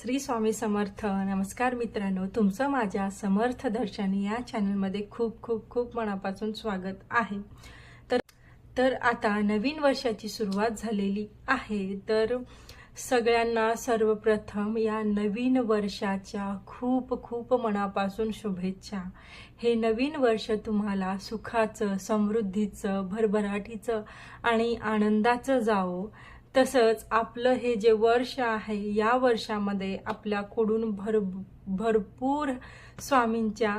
श्री स्वामी समर्थ. नमस्कार मित्रांनो तुमचं माझ्या समर्थ दर्शनी या चॅनलमध्ये खूप खूप खूप मनापासून स्वागत आहे. तर तर आता नवीन वर्षाची सुरुवात झालेली आहे. तर सगळ्यांना सर्वप्रथम या नवीन वर्षाच्या खूप खूप मनापासून शुभेच्छा. हे नवीन वर्ष तुम्हाला सुखाचं समृद्धीचं भरभराटीचं आणि आनंदाचं जावो. तसंच आपलं हे जे वर्ष आहे या वर्षामध्ये आपल्याकडून भर भरपूर स्वामींच्या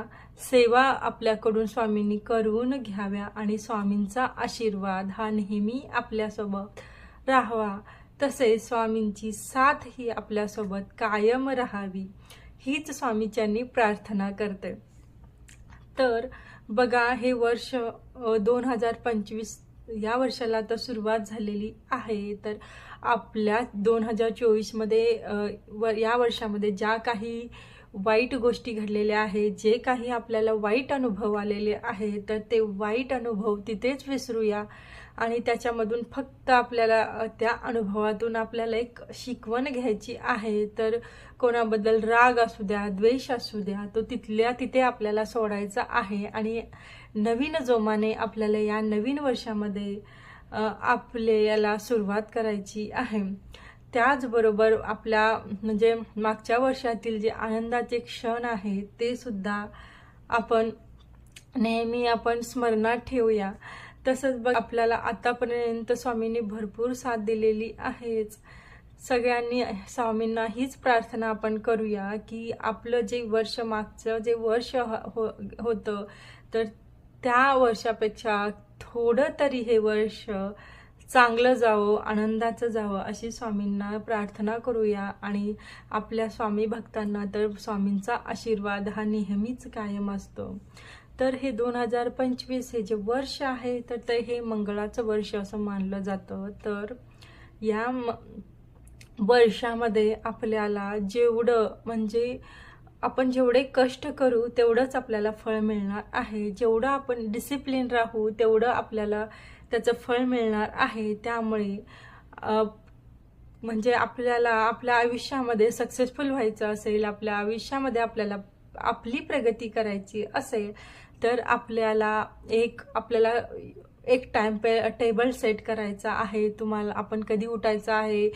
सेवा आपल्याकडून स्वामींनी करून घ्याव्या आणि स्वामींचा आशीर्वाद हा नेहमी आपल्यासोबत राहावा. तसेच स्वामींची साथ ही आपल्यासोबत कायम राहावी हीच स्वामीच्यांनी प्रार्थना करते. तर बघा हे वर्ष दोन हजार पंचवीस या वर्षाला आता सुरुवात झालेली आहे. तर आपल्या दोन हजार चोवीसमध्ये व या वर्षामध्ये ज्या काही वाईट गोष्टी घडलेल्या आहेत जे काही आपल्याला वाईट अनुभव आलेले आहे तर ते वाईट अनुभव तिथेच विसरूया. आणि त्याच्यामधून फक्त आपल्याला त्या अनुभवातून आपल्याला एक शिकवण घ्यायची आहे. तर कोणाबद्दल राग असू द्या द्वेष असू द्या तो तिथल्या तिथे आपल्याला सोडायचा आहे. आणि नवीन जोमाने आपल्याला या नवीन वर्षामध्ये आपले याला सुरुवात करायची आहे. त्याचबरोबर आपल्या म्हणजे मागच्या वर्षातील जे आनंदाचे क्षण आहे ते सुद्धा आपण नेहमी आपण स्मरणात ठेवूया. तसंच बघ आपल्याला आतापर्यंत स्वामींनी भरपूर साथ दिलेली आहेच. सगळ्यांनी स्वामींना हीच प्रार्थना आपण करूया की आपलं जे वर्ष मागचं जे वर्ष ह- हो होतं तर त्या वर्षापेक्षा थोडं तरी हे वर्ष चांगलं जावं आनंदाचं जावं अशी स्वामींना प्रार्थना करूया. आणि आपल्या स्वामी भक्तांना तर स्वामींचा आशीर्वाद हा नेहमीच कायम असतो. तर हे दोन हजार पंचवीस हे जे वर्ष आहे तर ते हे मंगळाचं वर्ष असं मानलं जातं. तर या म- वर्षामध्ये आपल्याला जेवढं म्हणजे आपण जेवढे कष्ट करू तेवढंच आपल्याला फळ मिळणार आहे. जेवढं आपण डिसिप्लिन राहू तेवढं आपल्याला त्याचं फळ मिळणार आहे. त्यामुळे म्हणजे आपल्याला आपल्या आयुष्यामध्ये सक्सेसफुल व्हायचं असेल आपल्या आयुष्यामध्ये आपल्याला आपली प्रगती करायची असेल तर आपल्याला एक आपल्याला एक टाइम पे टेबल सेट करायचा आहे. तुम्हाला आपण कधी उठायचं आहे?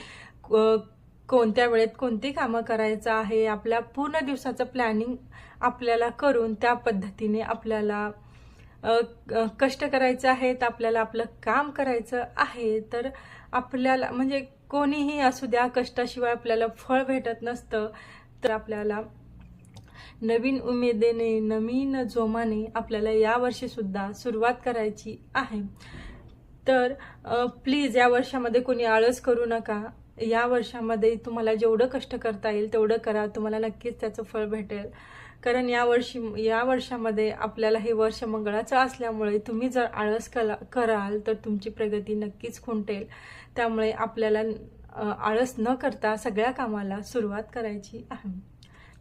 कोणत्या वेळेत कोणती कामं करायचं आहे? आपल्या पूर्ण दिवसाचं प्लॅनिंग आपल्याला करून त्या पद्धतीने आपल्याला कष्ट करायचं आहे तर आपल्याला आपलं काम करायचं आहे. तर आपल्याला म्हणजे कोणीही असू द्या कष्टाशिवाय आपल्याला फळ भेटत नसतं. तर आपल्याला नवीन उमेदीने नवीन जोमाने आपल्याला या सुरुवात करायची आहे. तर प्लीज या वर्षामध्ये कोणी आळस करू नका. या वर्षामध्ये तुम्हाला जेवढं कष्ट करता येईल तेवढं करा. तुम्हाला नक्कीच त्याचं फळ भेटेल. कारण या वर्षी या वर्षामध्ये आपल्याला हे वर्ष मंगळाचं असल्यामुळे तुम्ही जर आळस कला कराल तर तुमची प्रगती नक्कीच खुंटेल. त्यामुळे आपल्याला आळस न करता सगळ्या कामाला सुरुवात करायची आहे.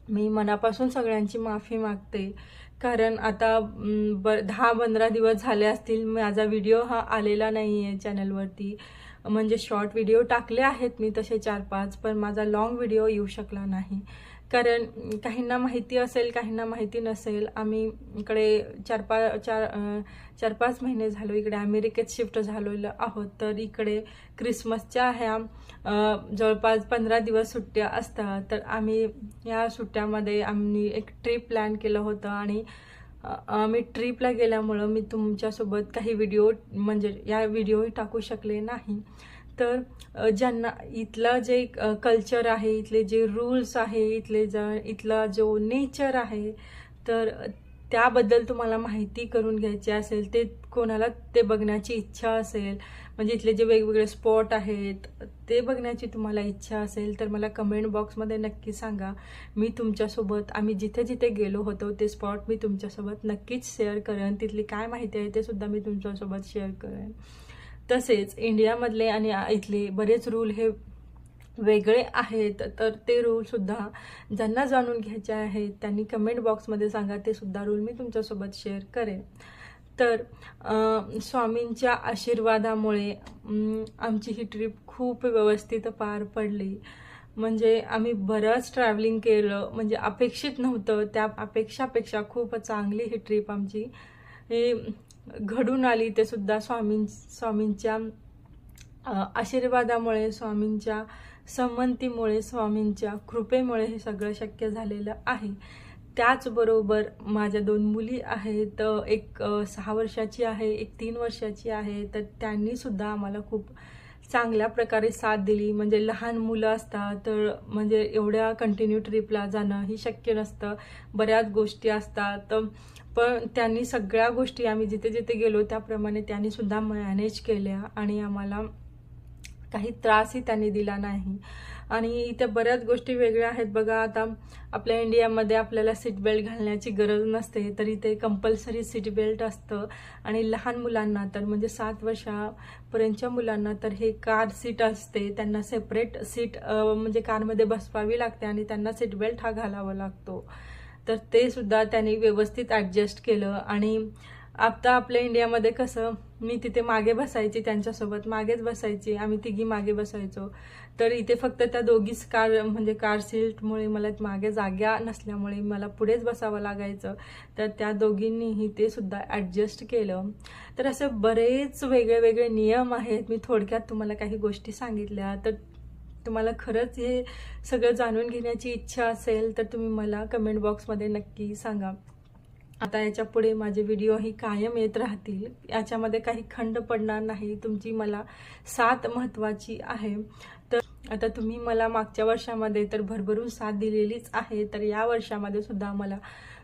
मी मनापासून सगळ्यांची माफी मागते. कारण आता ब दहा पंधरा दिवस झाले असतील माझा व्हिडिओ हा आलेला नाही आहे चॅनलवरती म्हणजे शॉर्ट व्हिडिओ टाकले आहेत मी तसे चार पाच पण माझा लाँग व्हिडिओ येऊ शकला नाही. कारण काहींना माहिती असेल काहींना माहिती नसेल आम्ही इकडे चार पा चार चार पाच महिने झालो इकडे अमेरिकेत शिफ्ट झालेलो आहोत. तर इकडे क्रिसमसच्या ह्या जवळपास पंधरा दिवस सुट्ट्या असतात. तर आम्ही या सुट्ट्यामध्ये आम्ही एक ट्रिप प्लॅन केलं होतं आणि मी आम्ही ट्रिपला गेल्यामुळं मी तुमच्यासोबत काही व्हिडिओ म्हणजे या व्हिडिओही टाकू शकले नाही. तर ज्यांना इथलं जे कल्चर आहे इथले जे रूल्स आहे इथले ज इथला जो नेचर आहे तर त्याबद्दल तुम्हाला माहिती करून घ्यायची असेल ते कोणाला ते बघण्याची इच्छा असेल म्हणजे इथले जे वेगवेगळे स्पॉट आहेत ते बघण्याची तुम्हाला इच्छा असेल तर मला कमेंट बॉक्समध्ये नक्की सांगा. मी तुमच्यासोबत आम्ही जिथे जिथे गेलो होतो ते स्पॉट मी तुमच्यासोबत नक्कीच शेअर करेन. तिथली काय माहिती आहे ते सुद्धा मी तुमच्यासोबत शेअर करेन. तसेच इंडियामधले आणि इथले बरेच रूल हे वेगळे आहेत तर ते रूलसुद्धा ज्यांना जाणून घ्यायचे आहेत त्यांनी कमेंट बॉक्समध्ये सांगा. ते सुद्धा रूल मी तुमच्यासोबत शेअर करेन. तर स्वामींच्या आशीर्वादामुळे आमची ही ट्रिप खूप व्यवस्थित पार पडली. म्हणजे आम्ही बरंच ट्रॅव्हलिंग केलं. म्हणजे अपेक्षित नव्हतं. त्या अपेक्षापेक्षा खूप चांगली ही ट्रिप आमची. ही घडून आली. ते सुद्धा स्वामीं स्वामींच्या आशीर्वादामुळे स्वामींच्या संमतीमुळे स्वामींच्या कृपेमुळे हे सगळं शक्य झालेलं आहे. त्याचबरोबर माझ्या दोन मुली आहेत एक सहा वर्षाची आहे एक तीन वर्षाची आहे तर त्यांनीसुद्धा आम्हाला खूप चांगल्या प्रकारे साथ दिली. म्हणजे लहान मुलं असतात तर म्हणजे एवढ्या कंटिन्यू ट्रिपला जाणं ही शक्य नसतं. बऱ्याच गोष्टी असतात. पण त्यांनी सगळ्या गोष्टी आम्ही जिथे जिथे गेलो त्याप्रमाणे त्यांनीसुद्धा मॅनेज केल्या आणि आम्हाला काही त्रासही त्यांनी दिला नाही. आणि इथे बऱ्याच गोष्टी वेगळ्या आहेत. बघा आता आपल्या इंडियामध्ये आपल्याला सीट बेल्ट घालण्याची गरज नसते तरी ते कंपल्सरी सीट बेल्ट असतं. आणि लहान मुलांना तर म्हणजे सात वर्षापर्यंतच्या मुलांना तर हे कार सीट असते. त्यांना सेपरेट सीट म्हणजे कारमध्ये बसवावी लागते आणि त्यांना सीट बेल्ट हा घालावा लागतो. तर ते सुद्धा त्यांनी व्यवस्थित ॲडजस्ट केलं. आणि आता आपल्या इंडियामध्ये कसं मी तिथे मागे बसायची त्यांच्यासोबत मागेच बसायची आम्ही तिघी मागे बसायचो. तर इथे फक्त त्या दोघीच कार म्हणजे कार सीटमुळे मला मागे जाग्या नसल्यामुळे मला पुढेच बसावं लागायचं. तर त्या दोघींनीही ते सुद्धा ॲडजस्ट केलं. तर असे बरेच वेगळे वेगळे नियम आहेत. मी थोडक्यात तुम्हाला काही गोष्टी सांगितल्या. तर तुम्हाला खरंच हे सगळं जाणून घेण्याची इच्छा असेल तर तुम्ही मला कमेंट बॉक्समध्ये नक्की सांगा. आता याच्यापुढे माझे व्हिडिओ ही कायम येत राहतील. याच्यामध्ये काही खंड पडणार नाही. तुमची मला साथ महत्त्वाची आहे. तर आता तुम्ही मला मागच्या वर्षामध्ये तर भरभरून साथ दिलेलीच आहे. तर या वर्षामध्ये सुद्धा मला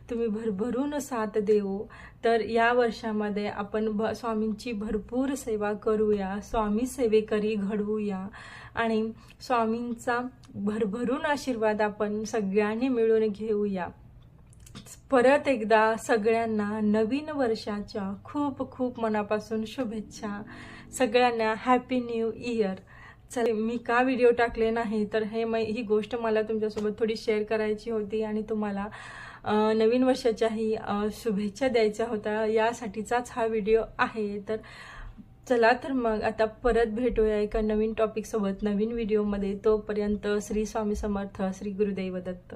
तुम्ही भरभरून साथ देऊ तर या वर्षामध्ये आपण भ स्वामींची भरपूर सेवा करूया. स्वामी सेवेकरी घडवूया. आणि स्वामींचा भरभरून आशीर्वाद आपण सगळ्यांनी मिळून घेऊया. परत एकदा सगळ्यांना नवीन वर्षाच्या खूप खूप मनापासून शुभेच्छा. सगळ्यांना हॅपी न्यू इयर चल मी का व्हिडिओ टाकले नाही? तर हे म ही गोष्ट मला तुमच्यासोबत थोडी शेअर करायची होती आणि तुम्हाला नवीन वर्षाच्याही शुभेच्छा द्यायच्या होत्या. यासाठीचाच हा व्हिडिओ आहे. तर चला तर मग आता परत भेटूया एका नवीन टॉपिकसोबत नवीन व्हिडिओमध्ये तोपर्यंत श्री स्वामी समर्थ श्री गुरुदेव दत्त.